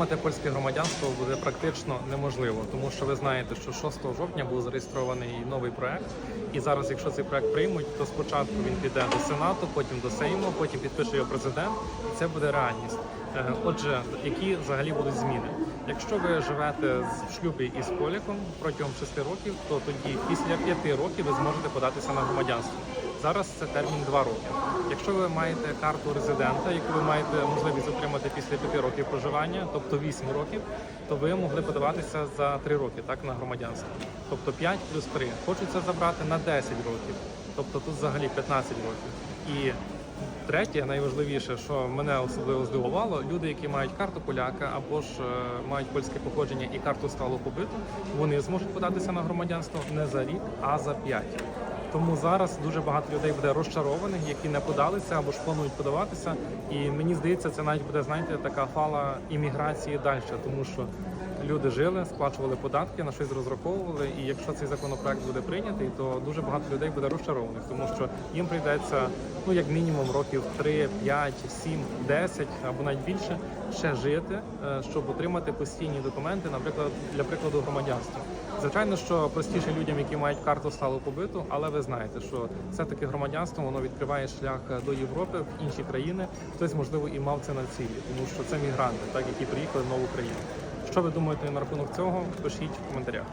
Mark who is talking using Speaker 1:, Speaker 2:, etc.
Speaker 1: Отримати польське громадянство буде практично неможливо, тому що ви знаєте, що 6 жовтня був зареєстрований новий проект. І зараз, якщо цей проект приймуть, то спочатку він піде до Сенату, потім до Сейму, потім підпише його президент, і це буде реальність. Е, Отже, які взагалі будуть зміни? Якщо ви живете в шлюбі із поляком протягом 6 років, то тоді після 5 років ви зможете податися на громадянство. Зараз це термін 2 роки. Якщо ви маєте карту резидента, яку ви маєте можливість отримати після 5 років проживання, тобто 8 років, то ви могли подаватися за 3 роки так на громадянство. Тобто 5 плюс 3. Хочуть забрати на 10 років. Тобто тут взагалі 15 років. І Третє, найважливіше, що мене особливо здивувало, люди, які мають карту поляка або ж е, мають польське походження і карту сталого побиту, вони зможуть податися на громадянство не за рік, а за п'ять. Тому зараз дуже багато людей буде розчарованих, які не подалися або ж планують подаватися. І мені здається, це навіть буде знаєте така фала імміграції далі, тому що люди жили, сплачували податки, на щось розраховували. І якщо цей законопроект буде прийнятий, то дуже багато людей буде розчарованих, тому що їм прийдеться ну як мінімум років 3, 5, 7, 10 або навіть більше ще жити, е, щоб отримати постійні документи, наприклад, для прикладу громадянства. Звичайно, що простіше людям, які мають карту сталого побиту, але ви знаєте, що все-таки громадянство воно відкриває шлях до Європи в інші країни. Хтось можливо і мав це на цілі, тому що це мігранти, так які приїхали в нову країну. Що ви думаєте на рахунок цього? Пишіть в коментарях.